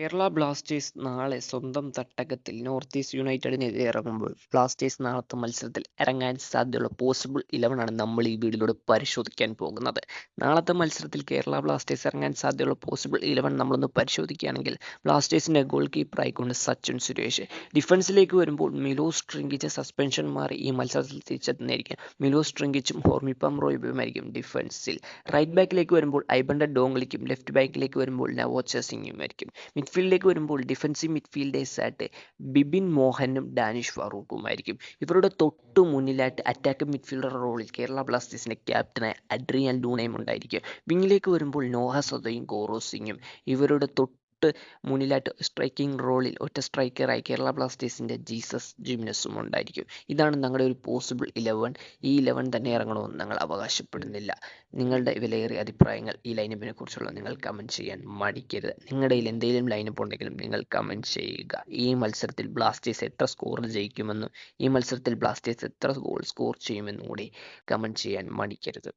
Kerala Blasters നാളെ സ്വന്തം തട്ടകത്തിൽ north east യുണൈറ്റഡിനെതിരെ ഇറങ്ങുമ്പോൾ ബ്ലാസ്റ്റേഴ്സ് നാളത്തെ മത്സരത്തിൽ ഇറങ്ങാൻ സാധ്യതയുള്ള പോസിബിൾ ഇലവനാണ് നമ്മൾ ഈ വീഡിയോയിലൂടെ പരിശോധിക്കാൻ പോകുന്നത്. നാളത്തെ മത്സരത്തിൽ കേരള ബ്ലാസ്റ്റേഴ്സ് ഇറങ്ങാൻ സാധ്യതയുള്ള പോസിബിൾ ഇലവൻ നമ്മളൊന്ന് പരിശോധിക്കുകയാണെങ്കിൽ ബ്ലാസ്റ്റേഴ്സിന്റെ ഗോൾ കീപ്പർ ആയിക്കൊണ്ട് സച്ചിൻ സുരേഷ്. ഡിഫൻസിലേക്ക് വരുമ്പോൾ മിലോസ് ട്രിങ്കിച്ച് സസ്പെൻഷൻ മാറി ഈ മത്സരത്തിൽ തിരിച്ചെത്തുന്നതായിരിക്കും. മിലോസ് ട്രിങ്കിച്ചും ഹോർമിപ്പം റോയിബുമായിരിക്കും ഡിഫൻസിൽ റൈറ്റ് ബാക്കിലേക്ക് വരുമ്പോൾ ഐബണ്ട ഡോങ്ലിക്കും ലെഫ്റ്റ് ബാക്കിലേക്ക് വരുമ്പോൾ നവോച്ച സിംഗുമായിരിക്കും. മിഡ്ഫീൽഡിലേക്ക് വരുമ്പോൾ ഡിഫൻസീവ് മിഡ്ഫീൽഡേഴ്സ് ആയിട്ട് ബിബിൻ മോഹനും ഡാനിഷ് ഫറൂഖുമായിരിക്കും. ഇവരുടെ തൊട്ടു മുന്നിലായിട്ട് അറ്റാക്ക് മിഡ്ഫീൽഡർ റോളിൽ കേരള ബ്ലാസ്റ്റേഴ്സിന്റെ ക്യാപ്റ്റനായ അഡ്രിയൻ ലൂണയും ഉണ്ടായിരിക്കും. വിങ്ങിലേക്ക് വരുമ്പോൾ നോഹ സദയും ഗോറോ സിംഗും ഇവരുടെ തൊട്ട് മുന്നിലായിട്ട് സ്ട്രൈക്കിംഗ് റോളിൽ ഒറ്റ സ്ട്രൈക്കറായി കേരള ബ്ലാസ്റ്റേഴ്സിന്റെ ജീസസ് ജിംനസും ഉണ്ടായിരിക്കും. ഇതാണ് ഞങ്ങളുടെ ഒരു പോസിബിൾ ഇലവൻ ഈ ഇലവൻ തന്നെ ഇറങ്ങണമെന്ന് ഞങ്ങൾ അവകാശപ്പെടുന്നില്ല. നിങ്ങളുടെ വിലയേറിയ അഭിപ്രായങ്ങൾ ഈ ലൈനപ്പിനെ കുറിച്ചുള്ള നിങ്ങൾ കമന്റ് ചെയ്യാൻ മടിക്കരുത്. നിങ്ങളുടെ കയ്യിൽ എന്തെങ്കിലും ലൈനപ്പ് ഉണ്ടെങ്കിലും നിങ്ങൾ കമന്റ് ചെയ്യുക. ഈ മത്സരത്തിൽ ബ്ലാസ്റ്റേഴ്സ് എത്ര സ്കോർ ജയിക്കുമെന്നും ഈ മത്സരത്തിൽ ബ്ലാസ്റ്റേഴ്സ് എത്ര ഗോൾ സ്കോർ ചെയ്യുമെന്നും കൂടി കമന്റ് ചെയ്യാൻ മടിക്കരുത്.